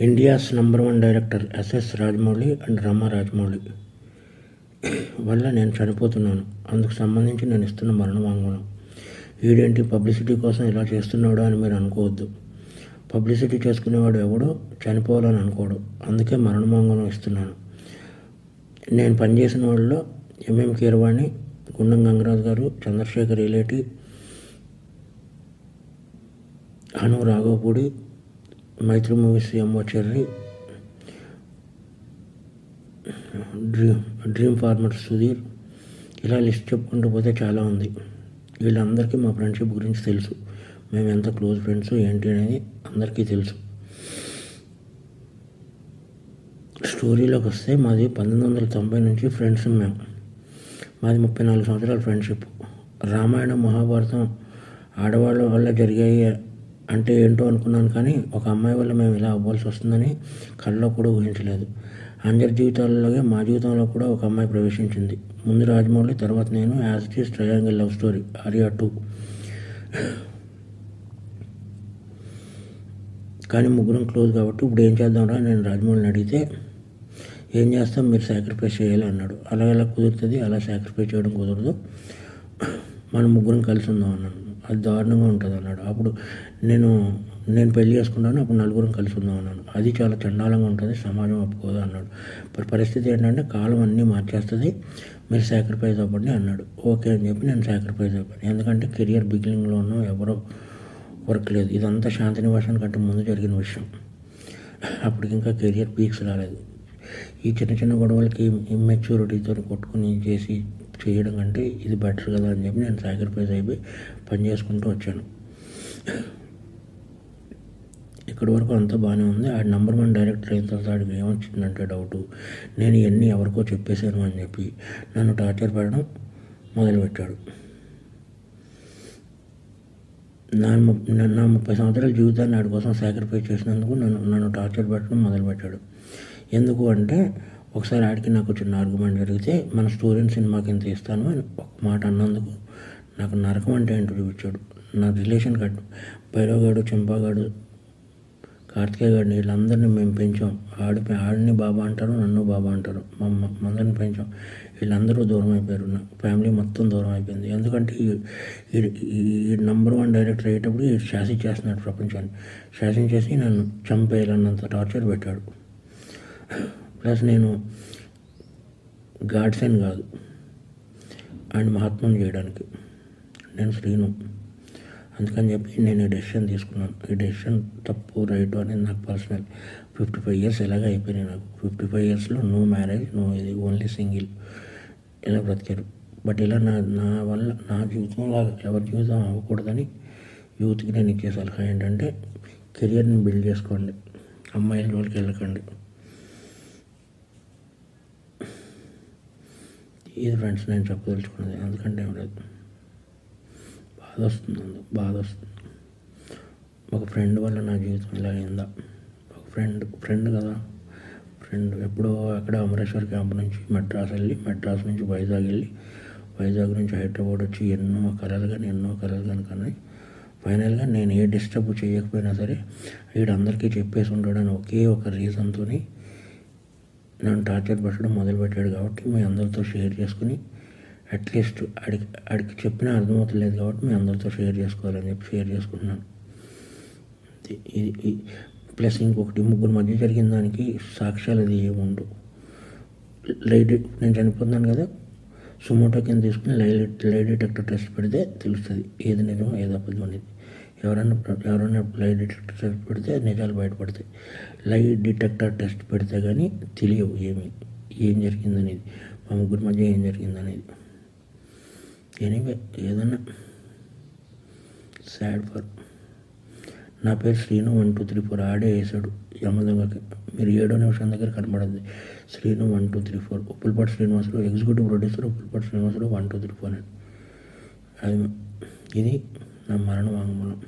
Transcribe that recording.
India's number one director SS Rajamouli and Rama Rajamouli వల్ల నేను చనిపోతున్నాను. అందుకు సంబంధించి నేను ఇస్తున్న మరణ వాంగ్మూలం వీడేంటి పబ్లిసిటీ కోసం ఇలా చేస్తున్నాడు అని మీరు అనుకోవద్దు. పబ్లిసిటీ చేసుకునేవాడు ఎవడో చనిపోవాలని అనుకోడు. అందుకే మరణ వాంగ్మూలం ఇస్తున్నాను. నేను పనిచేసిన వాళ్ళలో ఎంఎం కీరవాణి గుండం గంగరాజు గారు చంద్రశేఖర్ ఇలేటి అను Raghavapudi Mythri movies MO cherry dream dream farmer Sudheer ఇలా లిస్ట్ చెప్పుకుంటూ పోతే చాలా ఉంది వీళ్ళందరికీ మా ఫ్రెండ్షిప్ గురించి తెలుసు మేము ఎంత క్లోజ్ ఫ్రెండ్స్ ఏంటి అనేది అందరికీ తెలుసు స్టోరీలోకి వస్తే మాది పంతొమ్మిది వందల తొంభై నుంచి ఫ్రెండ్స్ మేము మాది ముప్పై నాలుగు సంవత్సరాల ఫ్రెండ్షిప్ రామాయణం మహాభారతం ఆడవాళ్ళ వల్ల జరిగే అంటే ఏంటో అనుకున్నాను కానీ ఒక అమ్మాయి వల్ల మేము ఇలా అవ్వాల్సి వస్తుందని కళ్ళలో కూడా ఊహించలేదు. అందరి జీవితాలలోనే మా జీవితంలో కూడా ఒక అమ్మాయి ప్రవేశించింది. ముందు రాజమౌళి తర్వాత నేను as it is triangle love story Arya two. కానీ ముగ్గురం క్లోజ్ కాబట్టి ఇప్పుడు ఏం చేద్దాంరా? నేను రాజమౌళిని అడిగితే ఏం చేస్తాం? మీరు సాక్రిఫైస్ చేయాలి అన్నాడు. అలా ఎలా కుదురుతుంది? అలా సాక్రిఫైస్ చేయడం కుదరదు. మనం ముగ్గురం కలిసి ఉందాం అన్నాను అది దారుణంగా ఉంటుంది అన్నాడు. అప్పుడు నేను నేను పెళ్ళి చేసుకున్నాను అప్పుడు నలుగురం కలిసి ఉందాం అన్నాను అది చాలా చండాలంగా ఉంటుంది సమాజం ఒప్పుకోదు అన్నాడు. మరి పరిస్థితి ఏంటంటే కాలం అన్నీ మార్చేస్తుంది మీరు సాక్రిఫైస్ అవ్వండి అన్నాడు. ఓకే అని చెప్పి నేను సాక్రిఫైస్ అయిపోయాను. ఎందుకంటే కెరియర్ బిగినింగ్లో ఉన్నాం ఎవరో వర్క్ లేదు. ఇదంతా శాంతినివాసం కంటే ముందు జరిగిన విషయం. అప్పటికి ఇంకా కెరియర్ పీక్స్ రాలేదు. ఈ చిన్న చిన్న గొడవలకి ఇమ్మెచ్యూరిటీతో కొట్టుకుని చేసి చేయడం కంటే ఇది బెటర్ కదా అని చెప్పి నేను సాక్రిఫైస్ అయిపోయి పని చేసుకుంటూ వచ్చాను. ఇక్కడి వరకు అంతా బాగానే ఉంది. ఆ నెంబర్ వన్ డైరెక్టర్ అయిన తర్వాత ఆడికి ఏమొచ్చిందంటే డౌట్ నేను ఇవన్నీ ఎవరికో చెప్పేశాను అని చెప్పి నన్ను టార్చర్ పెట్టడం మొదలుపెట్టాడు. నా ము- నా- నా ముప్పై సంవత్సరాల జీవితాన్ని ఆడి కోసం సాక్రిఫైస్ చేసినందుకు నన్ను నన్ను టార్చర్ పెట్టడం మొదలుపెట్టాడు. ఎందుకు అంటే ఒకసారి ఆడికి నాకు చిన్న ఆర్గ్యుమెంట్ జరిగితే మన స్టూడెంట్ సినిమాకి ఇంత ఇస్తాను అని ఒక మాట అన్నందుకు నాకు నరకం అంటే ఏంటో చూపించాడు. నా రిలేషన్ కట్ భైరవగాడు చెంపాగాడు కార్తికేయ గారిని వీళ్ళందరినీ మేము పెంచాం. ఆడి ఆడిని బాబా అంటారు నన్ను బాబా అంటారు. మా మందరిని పెంచాం. వీళ్ళందరూ దూరం అయిపోయారు. నా ఫ్యామిలీ మొత్తం దూరం అయిపోయింది. ఎందుకంటే ఈ- నెంబర్ నంబర్ వన్ డైరెక్టర్ అయ్యేటప్పుడు ఈ శాసింగ్ చేస్తున్నాడు ప్రపంచాన్ని. శాసింగ్ చేసి నన్ను చంపేయాలన్నంత టార్చర్ పెట్టాడు. ప్లస్ నేను గాడ్సెన్ కాదు. అండ్ మహాత్మం చేయడానికి. నేను శ్రీను. అందుకని చెప్పి నేను ఈ డెసిషన్ తీసుకున్నాను. ఈ డెసిషన్ తప్పు రైట్ అనేది నాకు పర్సనల్ ఫిఫ్టీ ఫైవ్ ఇయర్స్ ఎలాగ అయిపోయినాయి నాకు. ఫిఫ్టీ ఫైవ్ ఇయర్స్లో నో మ్యారేజ్ నో ఇది ఓన్లీ సింగిల్ ఇలా బ్రతికారు. బట్ ఇలా నా నా వల్ల నా జీవితంలో ఎవరి జీవితం అవ్వకూడదని యూత్కి నేను ఇచ్చే సలహా ఏంటంటే కెరియర్ని బిల్డ్ చేసుకోండి. అమ్మాయిల జోలికి వెళ్ళకండి. ఇది ఫ్రెండ్స్ నేను చెప్పదలుచుకున్నది? ఎందుకంటే ఏం లేదు. బాధ వస్తుంది అందుకు బాధ వస్తుంది. ఒక ఫ్రెండ్ వల్ల నా జీవితం ఇలా అయిందా? ఒక ఫ్రెండ్ ఫ్రెండ్ కదా? ఫ్రెండ్ ఎప్పుడో అక్కడ అమరేశ్వర్ క్యాంప్ నుంచి మెడ్రాస్ వెళ్ళి మెడ్రాస్ నుంచి వైజాగ్ వెళ్ళి వైజాగ్ నుంచి హైదరాబాద్ వచ్చి ఎన్నో కలలు కానీ ఎన్నో కలలు కానీ కానీ ఫైనల్గా నేను ఏ డిస్టర్బ్ చేయకపోయినా సరే వీడందరికీ చెప్పేసి ఉంటాడని ఒకే ఒక రీజన్తోని నన్ను టార్చర్ పెట్టడం మొదలుపెట్టాడు కాబట్టి మీ అందరితో షేర్ చేసుకుని అట్లీస్ట్ అడిగి అడిగి చెప్పినా అర్థమవుతలేదు కాబట్టి మీ అందరితో షేర్ చేసుకోవాలని చెప్పి షేర్ చేసుకుంటున్నాను. ఇది- ప్లస్ ఇంకొకటి ముగ్గురు మధ్య జరిగిన దానికి సాక్ష్యాలు అది ఏమి ఉండవు. లైట్ నేను చనిపోతున్నాను కదా సుమోటో కింద తీసుకుని లై లై డిటెక్టర్ టెస్ట్ పెడితే తెలుస్తుంది ఏది నిజం ఏది అబద్ధం అనేది. ఎవరైనా ఎవరైనా లై డిటెక్టర్ టెస్ట్ పెడితే నిజాలు బయటపడతాయి. లై డిటెక్టర్ టెస్ట్ పెడితే కానీ తెలియవు ఏమి ఏం జరిగిందనేది. మా ముగ్గురి మధ్య ఏం జరిగిందనేది. ఎనీవే ఏదన్నా సాడ్ ఫర్ నా పేరు Srinu one two three four ఆడే వేసాడు యమదొంగకి మీరు ఏడో నిమిషం దగ్గర కనబడద్ది. Srinu one two three four. Uppulapati Srinivasulu executive producer Uppulapati Srinivasulu one two three four అని. అది ఇది నా మరణ వాంగ్మూలం